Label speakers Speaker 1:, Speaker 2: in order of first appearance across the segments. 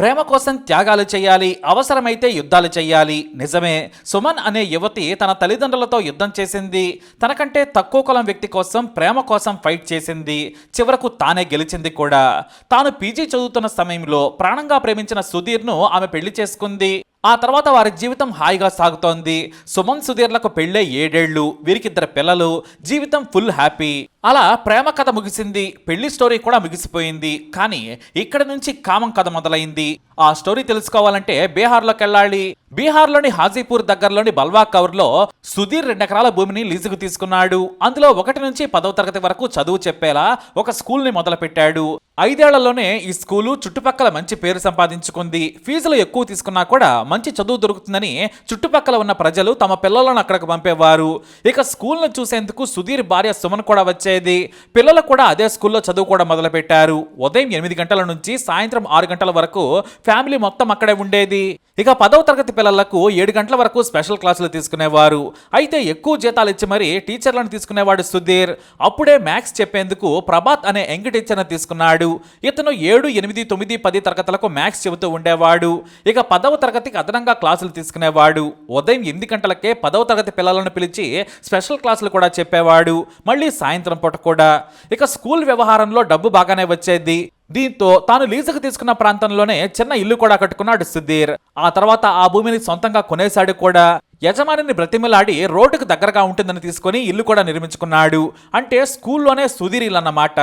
Speaker 1: ప్రేమ కోసం త్యాగాలు చేయాలి అవసరమైతే యుద్ధాలు చేయాలి. నిజమే సుమన్ అనే యువతి తన తల్లిదండ్రులతో యుద్ధం చేసింది. తనకంటే తక్కువ కులం వ్యక్తి కోసం ప్రేమ కోసం ఫైట్ చేసింది. చివరకు తానే గెలిచింది కూడా. తాను పీజీ చదువుతున్న సమయంలో ప్రాణంగా ప్రేమించిన సుధీర్ను ఆమె పెళ్ళి చేసుకుంది. ఆ తర్వాత వారి జీవితం హాయిగా సాగుతోంది. సుమన్ సుధీర్లకు పెళ్ళే ఏడేళ్ళు వీరికిద్దరు పిల్లలు జీవితం ఫుల్ హ్యాపీ అలా ప్రేమ కథ ముగిసింది పెళ్ళి స్టోరీ కూడా ముగిసిపోయింది. కానీ ఇక్కడ నుంచి కామం కథ మొదలైంది. ఆ స్టోరీ తెలుసుకోవాలంటే బీహార్లోకి వెళ్ళాలి. బీహార్లోని హాజీపూర్ దగ్గరలోని బల్వా కౌర్లో సుధీర్ రెండెకరాల భూమిని లీజుకు తీసుకున్నాడు. అందులో ఒకటి నుంచి పదవ తరగతి వరకు చదువు చెప్పేలా ఒక స్కూల్ని మొదలుపెట్టాడు. ఐదేళ్ళలోనే ఈ స్కూలు చుట్టుపక్కల మంచి పేరు సంపాదించుకుంది. ఫీజులు ఎక్కువ తీసుకున్నా కూడా మంచి చదువు దొరుకుతుందని చుట్టుపక్కల ఉన్న ప్రజలు తమ పిల్లలను అక్కడికి పంపేవారు. ఇక స్కూల్ను చూసేందుకు సుధీర్ భార్య సుమన్ కూడా వచ్చేది. పిల్లలు కూడా అదే స్కూల్లో చదువుకోవడం మొదలుపెట్టారు. ఉదయం ఎనిమిది గంటల నుంచి సాయంత్రం ఆరు గంటల వరకు ఫ్యామిలీ మొత్తం అక్కడే ఉండేది. ఇక పదవ తరగతి పిల్లలకు ఏడు గంటల వరకు స్పెషల్ క్లాసులు తీసుకునేవారు. అయితే ఎక్కువ జీతాలు ఇచ్చి మరీ టీచర్లను తీసుకునేవాడు సుధీర్. అప్పుడే మ్యాథ్స్ చెప్పేందుకు ప్రభాత్ అనే యంగ్ టీచర్ని తీసుకున్నాడు. ఇతను ఏడు ఎనిమిది తొమ్మిది పది తరగతులకు మ్యాథ్స్ చెబుతూ ఉండేవాడు. ఇక పదవ తరగతికి అదనంగా క్లాసులు తీసుకునేవాడు. ఉదయం ఎనిమిది గంటలకే పదవ తరగతి పిల్లలను పిలిచి స్పెషల్ క్లాసులు కూడా చెప్పేవాడు. మళ్ళీ సాయంత్రం పూట కూడా. ఇక స్కూల్ వ్యవహారంలో డబ్బు బాగానే వచ్చేది. దీంతో తాను లీజుకు తీసుకున్న ప్రాంతంలోనే చిన్న ఇల్లు కూడా కట్టుకున్నాడు సుధీర్. ఆ తర్వాత ఆ భూమిని సొంతంగా కొనేశాడు కూడా. యజమానిని బ్రతిమలాడి రోడ్డుకు దగ్గరగా ఉంటుందని తీసుకొని ఇల్లు కూడా నిర్మించుకున్నాడు. అంటే స్కూల్లోనే సుధీర్ ఇల్లు అన్నమాట.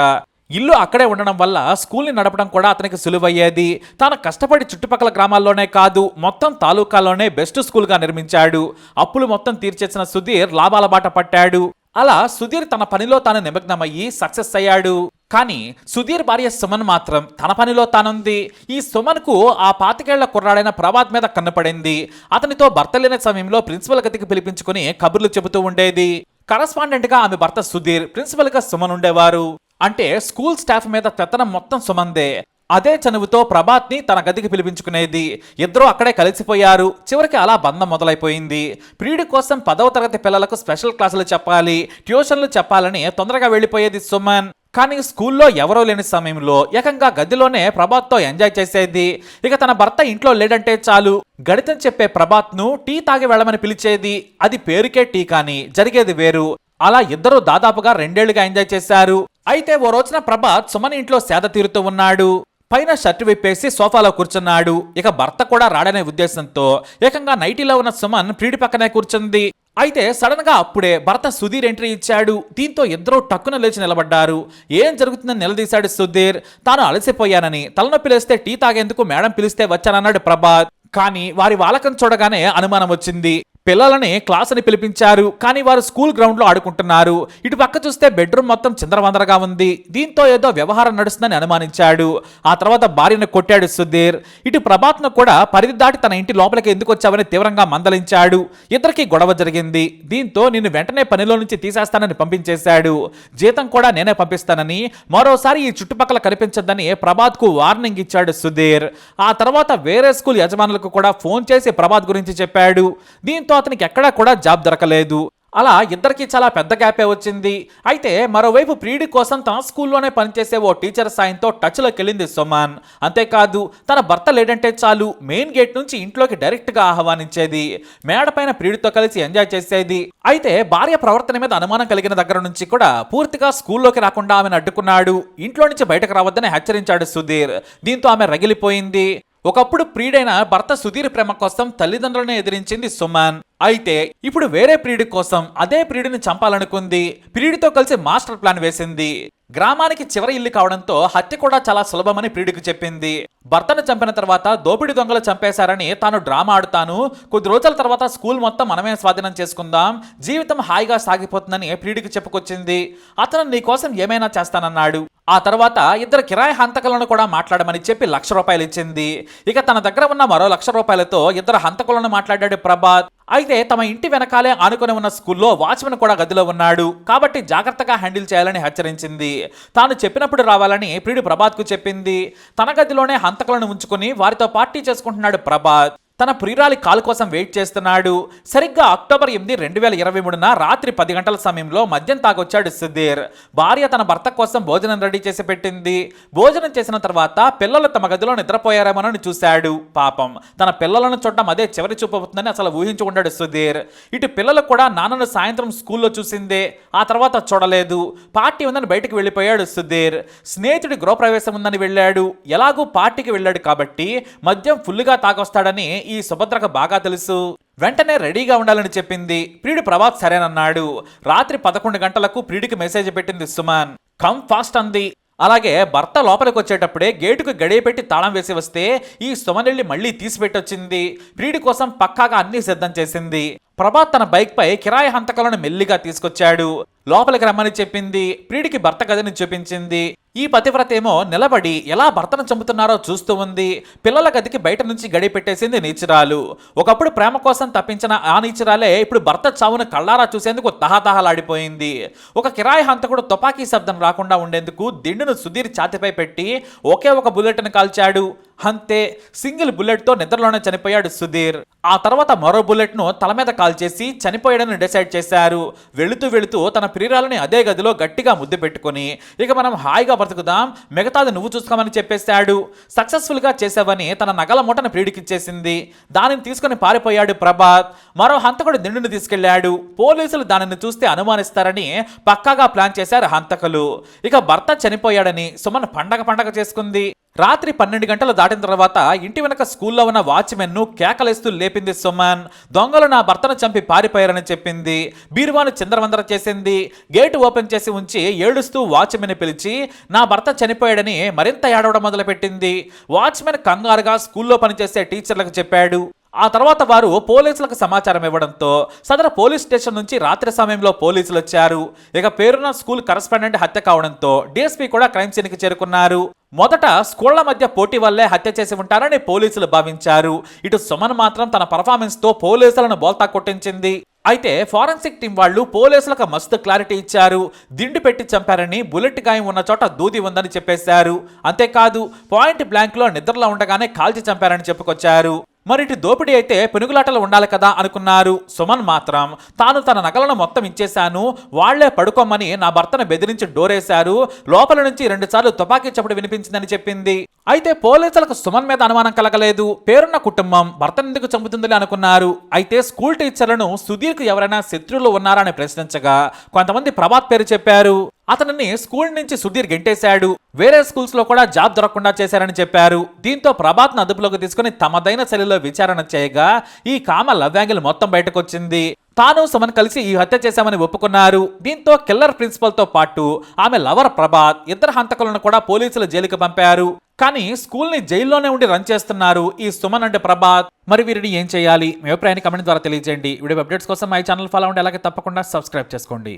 Speaker 1: ఇల్లు అక్కడే ఉండడం వల్ల స్కూల్ని నడపడం కూడా అతనికి సులువయ్యేది. తాను కష్టపడి చుట్టుపక్కల గ్రామాల్లోనే కాదు మొత్తం తాలూకాలోనే బెస్ట్ స్కూల్గా నిర్మించాడు. అప్పులు మొత్తం తీర్చేసిన సుధీర్ లాభాల బాట పట్టాడు. అలా సుధీర్ తన పనిలో తాను నిమగ్నమయ్యి సక్సెస్ అయ్యాడు. కానీ సుధీర్ భార్య సుమన్ మాత్రం తన పనిలో తానుంది. ఈ సుమన్కు ఆ పాతికేళ్ళ కుర్రాడైన ప్రభాత్ మీద కన్నుపడింది అతనితో భర్త లేని సమయంలో ప్రిన్సిపల్ గతికి పిలిపించుకుని కబుర్లు చెబుతూ ఉండేది. కరస్పాండెంట్గా ఆమె భర్త సుధీర్ ప్రిన్సిపల్గా సుమన్ ఉండేవారు. అంటే స్కూల్ స్టాఫ్ మీద తెత్తనం మొత్తం సుమందే. అదే చనువుతో ప్రభాత్ని తన గదికి పిలిపించుకునేది. ఇద్దరూ అక్కడే కలిసిపోయారు. చివరికి అలా బంధం మొదలైపోయింది. ప్రియుడి కోసం పదవ తరగతి పిల్లలకు స్పెషల్ క్లాసులు చెప్పాలి ట్యూషన్లు చెప్పాలని తొందరగా వెళ్ళిపోయేది సుమన్. కానీ స్కూల్లో ఎవరో లేని సమయంలో ఏకంగా గదిలోనే ప్రభాత్తో ఎంజాయ్ చేసేది. ఇక తన భర్త ఇంట్లో లేడంటే చాలు. గణితం చెప్పే ప్రభాత్ను టీ తాగి వెళ్ళమని పిలిచేది. అది పేరుకే టీ కానీ జరిగేది వేరు. అలా ఇద్దరూ దాదాపుగా రెండేళ్ళుగా ఎంజాయ్ చేశారు. అయితే ఓ రోజున ప్రభాత్ సుమన్ ఇంట్లో సేద తీరుతూ ఉన్నాడు. పైన షర్ట్ విప్పేసి సోఫాలో కూర్చున్నాడు. ఇక భర్త కూడా రాడనే ఉద్దేశంతో ఏకంగా నైటీలో ఉన్న సుమన్ ప్రీడి పక్కనే కూర్చుంది. అయితే సడన్గా అప్పుడే భర్త సుధీర్ ఎంట్రీ ఇచ్చాడు. దీంతో ఇద్దరూ టక్కున లేచి నిలబడ్డారు. ఏం జరుగుతుందని నిలదీశాడు సుధీర్. తాను అలసిపోయానని తలనొప్పి లేస్తే టీ తాగేందుకు మేడం పిలిస్తే వచ్చానన్నాడు ప్రభాత్. కానీ వారి వాలకం చూడగానే అనుమానం వచ్చింది. పిల్లలని క్లాస్ అని పిలిపించారు కానీ వారు స్కూల్ గ్రౌండ్లో ఆడుకుంటున్నారు. ఇటు పక్క చూస్తే బెడ్రూమ్ మొత్తం చిందరవందరగా ఉంది. దీంతో ఏదో వ్యవహారం నడుస్తుందని అనుమానించాడు. ఆ తర్వాత భార్యను కొట్టాడు సుధీర్. ఇటు ప్రభాత్ను కూడా పరిధి దాటి తన ఇంటి లోపలికి ఎందుకు వచ్చావని తీవ్రంగా మందలించాడు. ఇద్దరికి గొడవ జరిగింది. దీంతో నిన్ను వెంటనే పనిలో నుంచి తీసేస్తానని పంపించేశాడు. జీతం కూడా నేనే పంపిస్తానని మరోసారి ఈ చుట్టుపక్కల కనిపించద్దని ప్రభాత్కు వార్నింగ్ ఇచ్చాడు సుధీర్. ఆ తర్వాత వేరే స్కూల్ యజమానులకు కూడా ఫోన్ చేసి ప్రభాత్ గురించి చెప్పాడు. దీంతో అతనికి ఎక్కడా కూడా జాబ్ దొరకలేదు. అలా ఇద్దరికి చాలా పెద్ద గ్యాపే వచ్చింది. అయితే మరోవైపు ప్రియుడి కోసం తన స్కూల్లోనే పనిచేసే ఓ టీచర్ సాయంతో టచ్లోకి వెళ్ళింది సుమన్. అంతేకాదు తన భర్త లేడంటే చాలు మెయిన్ గేట్ నుంచి ఇంట్లోకి డైరెక్ట్గా ఆహ్వానించేది మేడపైన ప్రియుడితో కలిసి ఎంజాయ్ చేసేది. అయితే భార్య ప్రవర్తన మీద అనుమానం కలిగిన దగ్గర నుంచి కూడా పూర్తిగా స్కూల్లోకి రాకుండా ఆమెను అడ్డుకున్నాడు. ఇంట్లో నుంచి బయటకు రావద్దని హెచ్చరించాడు సుధీర్. దీంతో ఆమె రగిలిపోయింది. ఒకప్పుడు ప్రియుడైన భర్త సుధీర్ ప్రేమ కోసం తల్లిదండ్రులను ఎదిరించింది సుమన్. అయితే ఇప్పుడు వేరే ప్రియుడి కోసం అదే ప్రియుడిని చంపాలనుకుంది. ప్రియుడితో కలిసి మాస్టర్ ప్లాన్ వేసింది. గ్రామానికి చివరి ఇల్లు కావడంతో హత్య కూడా చాలా సులభమని ప్రియుడికి చెప్పింది. భర్తను చంపిన తర్వాత దోపిడి దొంగలు చంపేశారని తాను డ్రామా ఆడుతాను. కొద్ది రోజుల తర్వాత స్కూల్ మొత్తం మనమే స్వాధీనం చేసుకుందాం. జీవితం హాయిగా సాగిపోతుందని ప్రియుడికి చెప్పుకొచ్చింది. అతను నీకోసం ఏమైనా చేస్తానన్నాడు. ఆ తర్వాత ఇద్దరు కిరాయి హంతకులను కూడా మాట్లాడమని చెప్పి లక్ష రూపాయలు ఇచ్చింది ఇక తన దగ్గర ఉన్న మరో లక్ష రూపాయలతో ఇద్దరు హంతకులను మాట్లాడాడు ప్రభాత్. అయితే తమ ఇంటి వెనకాలే ఆనుకొని ఉన్న స్కూల్లో వాచ్మెన్ కూడా గదిలో ఉన్నాడు. కాబట్టి జాగ్రత్తగా హ్యాండిల్ చేయాలని హెచ్చరించింది. తాను చెప్పినప్పుడు రావాలని ప్రియుడు ప్రభాత్కు చెప్పింది. తన గదిలోనే హంతకులను ఉంచుకొని వారితో పార్టీ చేసుకుంటున్నాడు ప్రభాత్. తన ప్రియురాలి కాల్ కోసం వెయిట్ చేస్తున్నాడు. సరిగ్గా అక్టోబర్ ఎనిమిది రెండు వేల ఇరవై మూడున రాత్రి పది గంటల సమయంలో మద్యం తాగొచ్చాడు సుధీర్. భార్య తన భర్త కోసం భోజనం రెడీ చేసి పెట్టింది. భోజనం చేసిన తర్వాత పిల్లలు తమ గదిలో నిద్రపోయారేమోనని చూశాడు. పాపం తన పిల్లలను చూడడం అదే చివరి చూపబోతుందని అసలు ఊహించుకున్నాడు సుధీర్. ఇటు పిల్లలు కూడా నాన్నను సాయంత్రం స్కూల్లో చూసిందే ఆ తర్వాత చూడలేదు. పార్టీ ఉందని బయటకు వెళ్ళిపోయాడు సుధీర్. స్నేహితుడి గృహప్రవేశం ఉందని వెళ్ళాడు. ఎలాగూ పార్టీకి వెళ్ళాడు కాబట్టి మద్యం ఫుల్గా తాగొస్తాడని ఈ సుభద్రకు బాగా తెలుసు. వెంటనే రెడీగా ఉండాలని చెప్పింది. ప్రియుడు ప్రభాత్ సరేనన్నాడు. రాత్రి పదకొండు గంటలకు ప్రియుడికి మెసేజ్ పెట్టింది సుమన్. కమ్ ఫాస్ట్ అంది. అలాగే భర్త లోపలికి వచ్చేటప్పుడే గేటుకు గడియ పెట్టి తాళం వేసి వస్తే ఈ సుమనెళ్ళి మళ్ళీ తీసిపెట్టొచ్చింది. ప్రియుడి కోసం పక్కాగా అన్ని సిద్ధం చేసింది. ప్రభాత్ తన బైక్ పై కిరాయి హంతకాలను మెల్లిగా తీసుకొచ్చాడు. లోపలికి రమ్మని చెప్పింది ప్రియుడికి భర్త గదిని చూపించింది. ఈ పతివ్రత ఏమో నిలబడి ఎలా భర్తను చంపుతున్నారో చూస్తూ ఉంది. పిల్లల గదికి బయట నుంచి గడి పెట్టేసింది నీచురాలు. ఒకప్పుడు ప్రేమ కోసం తప్పించిన ఆ నీచురాలే ఇప్పుడు భర్త చావును కళ్ళారా చూసేందుకు తహతహలాడిపోయింది. ఒక కిరాయి హంతకుడు తుపాకీ శబ్దం రాకుండా ఉండేందుకు దిండును సుధీర్ ఛాతిపై పెట్టి ఒకే ఒక బుల్లెట్ను కాల్చాడు. అంతే సింగిల్ బుల్లెట్తో నిద్రలోనే చనిపోయాడు సుధీర్. ఆ తర్వాత మరో బుల్లెట్ను తల మీద కాల్చేసి చనిపోయాడని డిసైడ్ చేశారు. వెళుతూ వెళుతూ తన ప్రియురాలని అదే గదిలో గట్టిగా ముద్దు పెట్టుకొని ఇక మనం హాయిగా బ్రతుకుదాం మిగతాది నువ్వు చూసుకోమని చెప్పేశాడు. సక్సెస్ఫుల్గా చేసావని తన నగల మూటను ప్రియుడికిచ్చేసింది దానిని తీసుకొని పారిపోయాడు ప్రభాత్. మరో హంతకుడు దిండుని తీసుకెళ్ళాడు పోలీసులు దానిని చూస్తే అనుమానిస్తారని పక్కాగా ప్లాన్ చేశారు హంతకులు. ఇక భర్త చనిపోయాడని సుమన్ పండగ పండగ చేసుకుంది. రాత్రి పన్నెండు గంటలు దాటిన తర్వాత ఇంటి వెనక స్కూల్లో ఉన్న వాచ్మెన్ను కేకలేస్తూ లేపింది సుమన్. దొంగలు నా భర్తను చంపి పారిపోయారని చెప్పింది. బీరువాను చిందరవందర చేసింది. గేటు ఓపెన్ చేసి ఉంచి ఏడుస్తూ వాచ్మెన్ పిలిచి నా భర్త చనిపోయాడని మరింత ఏడవడం మొదలుపెట్టింది. వాచ్మెన్ కంగారుగా స్కూల్లో పనిచేసే టీచర్లకు చెప్పాడు. ఆ తర్వాత వారు పోలీసులకు సమాచారం ఇవ్వడంతో సదర పోలీస్ స్టేషన్ నుంచి రాత్రి సమయంలో పోలీసులు వచ్చారు ఇక పేరున్న స్కూల్ కరస్పాండెంట్ హత్య కావడంతో డిఎస్పీ కూడా క్రైమ్ సీన్కి చేరుకున్నారు. మొదట స్కూళ్ళ మధ్య పోటీ వల్లే హత్య చేసి ఉంటారని పోలీసులు భావించారు. ఇటు సుమన్ మాత్రం తన పర్ఫార్మెన్స్తో పోలీసులను బోల్తా కొట్టించింది. అయితే ఫారెన్సిక్ టీం వాళ్ళు పోలీసులకు మస్తు క్లారిటీ ఇచ్చారు. దిండు పెట్టి చంపారని బుల్లెట్ గాయం ఉన్న చోట దూది ఉందని చెప్పేశారు. అంతేకాదు పాయింట్ బ్లాంక్లో నిద్రలో ఉండగానే కాల్చి చంపారని చెప్పుకొచ్చారు. మరి ఇటు దోపిడీ అయితే పెనుగులాటలు ఉండాలి కదా అనుకున్నారు. సుమన్ మాత్రం తాను తన నగలను మొత్తం ఇచ్చేశాను వాళ్ళే పడుకోమని నా భర్తను బెదిరించి డోరేశారు. లోపల నుంచి రెండుసార్లు తుపాకీ చప్పుడు వినిపించిందని చెప్పింది. అయితే పోలీసులకు సుమన్ మీద అనుమానం కలగలేదు. పేరున్న కుటుంబం భర్తను ఎందుకు చంపుతుందని అనుకున్నారు. అయితే స్కూల్ టీచర్లను సుధీర్కు ఎవరైనా శత్రువులు ఉన్నారని ప్రశ్నించగా కొంతమంది ప్రభాత్ పేరు చెప్పారు. అతనిని స్కూల్ నుంచి సుధీర్ గెంటేశాడు. వేరే స్కూల్స్లో కూడా జాబ్ దొరకకుండా చేశారని చెప్పారు. దీంతో ప్రభాత్ను అదుపులోకి తీసుకుని తమదైన శైలిలో విచారణ చేయగా ఈ కామ లవ్ యాంగిల్ మొత్తం బయటకొచ్చింది. తాను సుమన్ కలిసి ఈ హత్య చేశామని ఒప్పుకున్నారు. దీంతో కిల్లర్ ప్రిన్సిపల్తో పాటు ఆమె లవర్ ప్రభాత్ ఇద్దరు హంతకులను కూడా పోలీసులు జైలుకి పంపారు. కానీ స్కూల్ని జైల్లోనే ఉండి రన్ చేస్తున్నారు ఈ సుమన్ అంటే ప్రభాత్. మరి వీరిని ఏం చేయాలి? మీ అభిప్రాయాన్ని కమెంట్ ద్వారా తెలియజేయండి. వీడియో అప్డేట్స్ కోసం మై ఛానల్ ఫాలో ఉండి అలాగే తప్పకుండా సబ్స్క్రైబ్ చేసుకోండి.